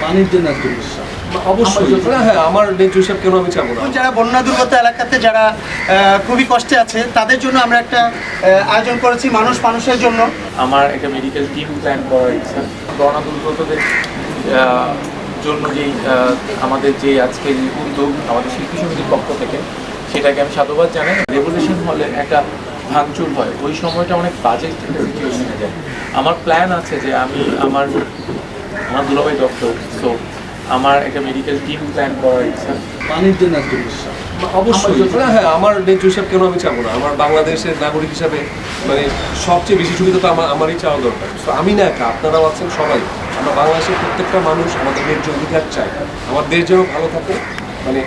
পানির জন্য একটা সমস্যা অবশ্যই। হ্যাঁ, হ্যাঁ আমার ন্যায্য হিসাব কেন আমি চাবো না? যারা বন্যা দুর্গত এলাকাতে যারা আহ, খুবই কষ্টে আছে তাদের জন্য আমরা একটা আয়োজন করেছি মানুষ মানুষের জন্য। আমার একটা মেডিকেল টিম প্ল্যান দুর্গতদের আহ, জন্য যেই আমাদের যে আজকে যে উদ্যোগ আমাদের শিল্পী সমিতির পক্ষ থেকে সেটাকে আমি সাধুবাদ জানাই। রেভলিউশন হলে একটা ভাঙচুর হয়। ওই সময়টা অনেক একটা সিচুয়েশনে যায়। আমার প্ল্যান আছে যে আমি আমার আমার দুলাভাই ডক্টর সো আমার একটা মেডিকেল টিম প্ল্যান করার ইচ্ছা। পানির জন্য অবশ্যই। হ্যাঁ, হ্যাঁ আমার ন্যায্য হিসাব কেন আমি চাবো না? আমার বাংলাদেশের নাগরিক হিসাবে মানে সবচেয়ে বেশি সুবিধা তো আমার আমারই চাওয়া দরকার। তো আমি না একা আপনারাও আছেন সবাই। আমরা বাংলাদেশের প্রত্যেকটা মানুষ আমাদের ন্যায্য অধিকার চাই। আমার দেশ যেন ভালো থাকে মানে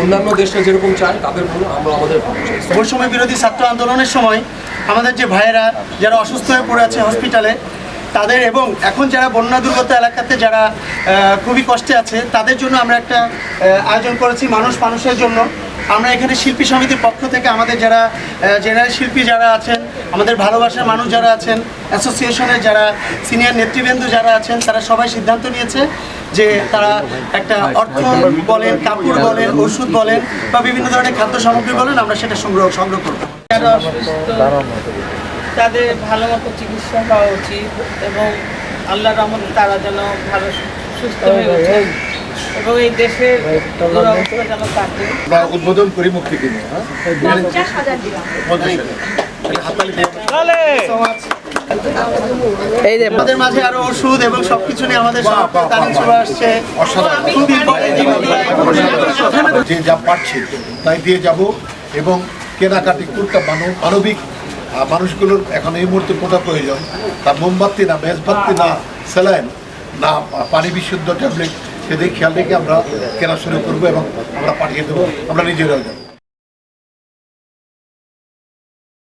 অন্যান্য দেশটা যেরকম চায় তাদের ভালো আমরা আমাদের ভালো চাই। বৈষম্য বিরোধী ছাত্র আন্দোলনের সময় আমাদের যে ভাইয়েরা যারা অসুস্থ হয়ে পড়ে আছে হসপিটালে তাদের এবং এখন যারা বন্যা দুর্গত এলাকাতে যারা খুবই কষ্টে আছে, তাদের জন্য আমরা একটা আয়োজন করেছি মানুষ মানুষের জন্য। আমরা এখানে শিল্পী সমিতির পক্ষ থেকে আমাদের যারা জেনারেল শিল্পী যারা আছেন, আমাদের ভালোবাসার মানুষ যারা আছেন অ্যাসোসিয়েশনের যারা সিনিয়র নেতৃবৃন্দ যারা আছেন, তারা সবাই সিদ্ধান্ত নিয়েছে যে তারা একটা অর্থ বলেন, কাপড় বলেন, ওষুধ বলেন বা বিভিন্ন ধরনের খাদ্য সামগ্রী বলেন, আমরা সেটা সংগ্রহ সংগ্রহ করব। তাদের ভালো মতো চিকিৎসা হওয়া উচিত এবং আল্লাহর রহমতে তারা যেন ভালো সুস্থ হয়ে ওঠে এবং এই দেশের দুরবস্থা যেন কাটে। উদ্বোধন করি মুক্তি কিনে হ্যাঁ? পঞ্চাশ হাজার। দিয়ে আমাদের মাঝে আরও ওষুধ এবং সবকিছু নিয়ে আমাদের তারিখ চলে আসছে। যে যা পারছি তাই দিয়ে যাব এবং কেনাকাটি করতে মানব মানবিক মানুষগুলোর এখন এই মুহূর্তে কোটা প্রয়োজন। তা মোমবাতি না, মেজবাতি না, স্যালাইন না, পানি বিশুদ্ধ ট্যাবলেট, সেদিকে খেয়াল রেখে আমরা কেনা শুরু করব এবং আমরা পাঠিয়ে দেবো। আমরা নিজেরাও যাব।